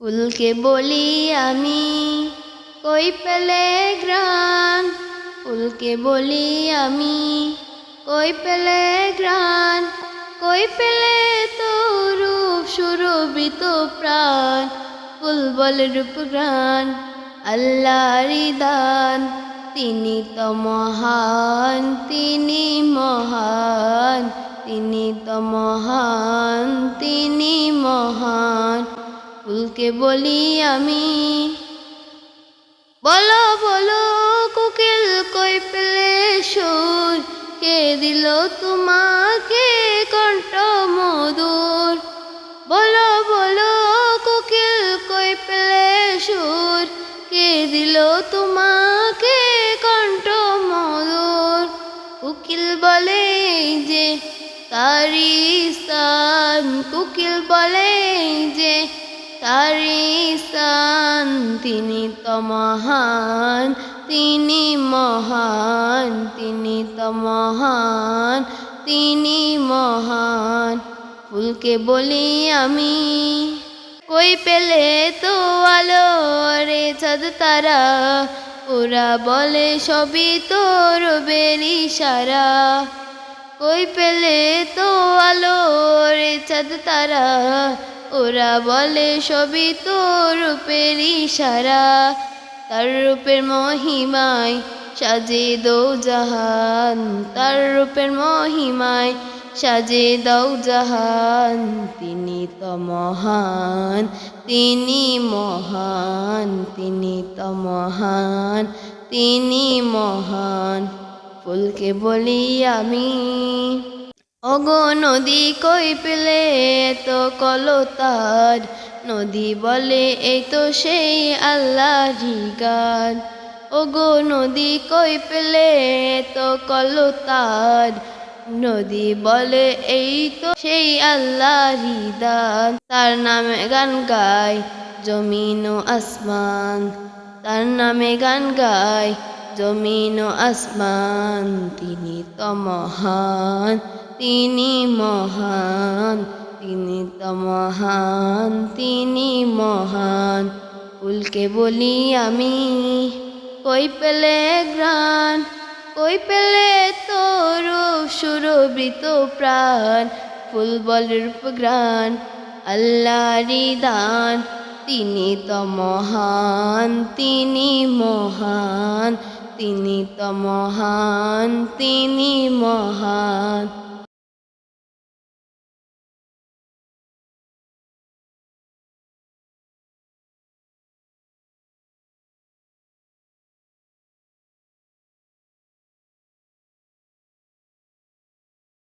ফুলকে বলি আমি, কই পেলে গ্রান ফুলকে বলি আমি, কই পেলে গ্রান কই পেলে তো রূপ সুরভিত প্রাণ? ফুল বলে রূপ গ্রান আল্লাহরি দান। তিনি তো মহান, তিনি মহান। তিনি তো মহান, তিনি মহান। ফুলকে বলি আমি। বলো বলো, কোকিল কই পেলে সুর? কে দিল তোমাকে কণ্ঠ মধুর? বলো বলো, কোকিল কই পেলে সুর? কে দিল তোমাকে কণ্ঠ মধুর? কোকিল বলে যে তারি স্থান কোকিল বলে যে তারি সান তিনি তো মহান, তিনি মহান, তিনি তো মহান, তিনি মহান। ফুলকে বলি আমি, কই পেলে তো আলো রে চাঁদ তারা? ওরা বলে সবই তোর বেরি সারা। কই পেলে তো আলো রে চাঁদ তারা। ওরা বলে সবই তোর রূপের ইশারা। তার রূপের মহিমায় সাজে দৌ জাহান। তার রূপের মহিমায় সাজে দাও জাহান। তিনি তো মহান, তিনি মহান, তিনি তো মহান, তিনি মহান। ফুলকে বলি আমি অগো নদী কই পেলে তো কলতার? নদী বলে এই তো সেই আল্লাহরি গান। ওগো নদী কই পেলে তো কলতার? নদী বলে এই তো সেই আল্লাহরি দান। তার নামে গান গায় জমিন ও আসমান। তার নামে গান গায় জমিন ও আসমান। তিনি তো মহান। তিনি মহান, তিনি তো মহান, তিনি মহান। ফুলকে বলি আমি, কই পেলে গ্রান কই পেলে তোর সুরবৃত প্রাণ? ফুল বল রূপ গ্রান আল্লাহরি দান। তিনি তো মহান, তিনি মহান, তিনি তো মহান, তিনি মহান।